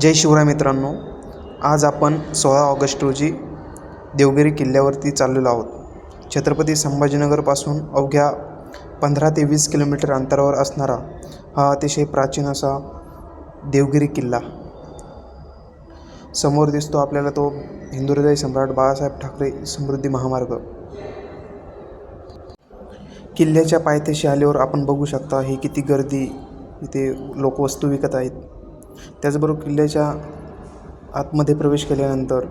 जय शिवराय मित्रांनो आज आपण सोळा ऑगस्ट रोजी देवगिरी किल्ल्यावरती चाललेलो आहोत. छत्रपती संभाजीनगरपासून अवघ्या पंधरा ते वीस किलोमीटर अंतरावर असणारा हा अतिशय प्राचीन असा देवगिरी किल्ला. समोर दिसतो आपल्याला तो हिंदुहृदय सम्राट बाळासाहेब ठाकरे समृद्धी महामार्ग. किल्ल्याच्या पायथ्याशी आल्यावर आपण बघू शकता ही किती गर्दी इथे लोक वस्तू विकत आहेत. त्याचबरोबर किल्ल्याच्या आतमध्ये प्रवेश केल्यानंतर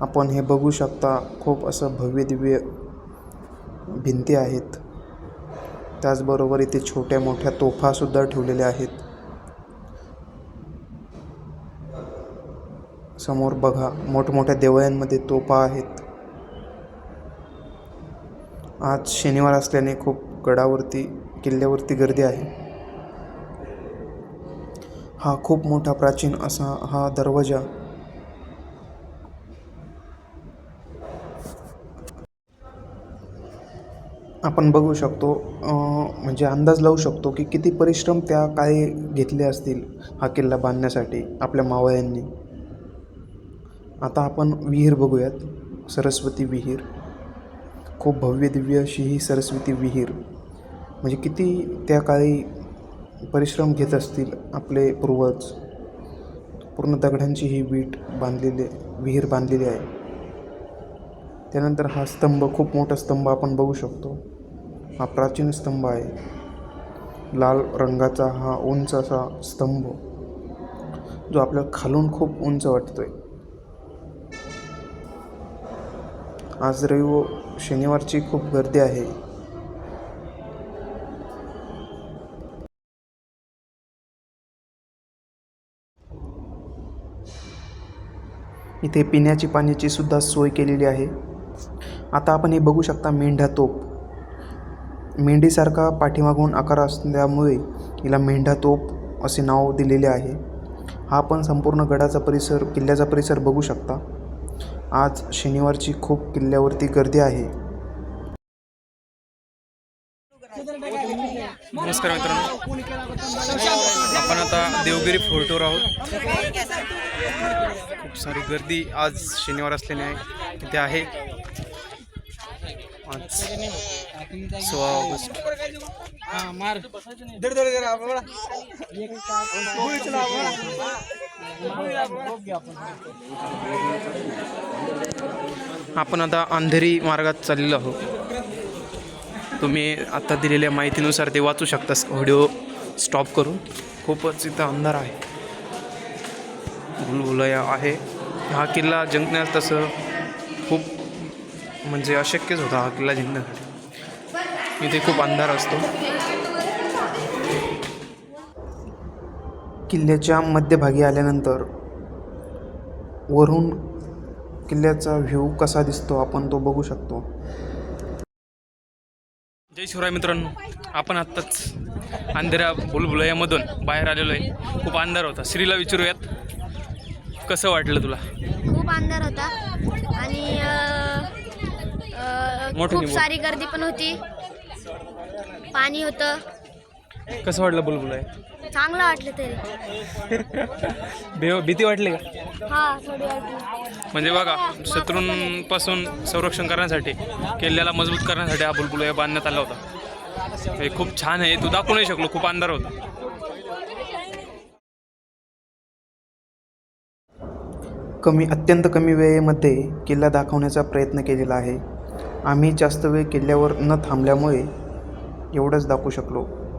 आपण हे बघू शकता खूप असं भव्य दिव्य भिंती आहेत. त्याचबरोबर इथे छोट्या मोठ्या तोफासुद्धा ठेवलेल्या आहेत. समोर बघा मोठमोठ्या देवळ्यांमध्ये तोफा आहेत. आज शनिवार असल्याने खूप गडावरती किल्ल्यावरती गर्दी आहे. हा खूप मोठा प्राचीन असा हा दरवाजा. आपण बघू शकतो म्हणजे अंदाज लावू शकतो की किती परिश्रम त्या काळी घेतले असतील हा किल्ला बांधण्यासाठी आपल्या मावळ्यांनी. आता आपण विहीर बघूयात सरस्वती विहीर. खूप भव्य दिव्य अशी ही सरस्वती विहीर. म्हणजे किती त्या काळी परिश्रम घेत असतील आपले पूर्वज पूर्ण दगडांची ही वीट बांधलेली विहीर बांधलेली आहे. त्यानंतर हा स्तंभ खूप मोठा स्तंभ आपण बघू शकतो. हा प्राचीन स्तंभ आहे. लाल रंगाचा हा उंच असा स्तंभ जो आपल्याला खालून खूप उंच वाटतोय. आज रविव शनिवारची खूप गर्दी आहे. इथे पिण्याची पाण्याची सुद्धा सोय केलेली आहे. आता आपण हे बघू शकता मेंढ्या तोप. मेंढीसारखा पाठीमागून आकार असल्यामुळे हिला मेंढा तोप असे नाव दिलेले आहे. हा आपण संपूर्ण गडाचा परिसर किल्ल्याचा परिसर बघू शकता. आज शनिवारची खूप किल्ल्यावरती गर्दी आहे. नमस्कार मित्रांनो. आपण आता देवगिरी फोर्टवर आहोत. खूप सारी गर्दी आज शनिवार असल्याने आहे तिथे आहे. आज सोळा ऑगस्ट. आपण आता अंधेरी मार्गात चाललेलो आहोत. तुम्ही आत्ता दिलेल्या माहितीनुसार ते वाचू शकता. व्हिडिओ स्टॉप करून. खूपच इथं अंधार आहे. भुलभुलया आहे. हा किल्ला जिंकण्यास तसं खूप म्हणजे अशक्यच होता हा किल्ला जिंकण्यासाठी. इथे खूप अंधार असतो. किल्ल्याच्या मध्यभागी आल्यानंतर वरून किल्ल्याचा व्ह्यू कसा दिसतो आपण तो बघू शकतो. जय शिवराय मित्रांनो आपण आत्ताच अंधेऱ्या भुलभुलयामधून बाहेर आलेलो आहे खूप अंधार होता. श्रीला विचारूयात कसं वाटलं तुला? खूप अंधार होता. आणि अ, अ, मोठं खूप. सारी गर्दी पण होती. पाणी होतं. कसं वाटलं बुलबुलय? चांगलं वाटलं तरी. भेव भीती वाटली का? हा थोडी वाटली. म्हणजे बघा शत्रूंपासून संरक्षण करण्यासाठी किल्ल्याला मजबूत करण्यासाठी हा बुलबुलया बांधण्यात आला होता. हे खूप छान आहे तू दाखवू नाही शकलो खूप अंधार होता. कमी अत्यंत कमी वेळेमध्ये किल्ला दाखवण्याचा प्रयत्न केलेला आहे. आम्ही जास्त वेळ किल्ल्यावर न थांबल्यामुळे एवढंच दाखवू शकलो.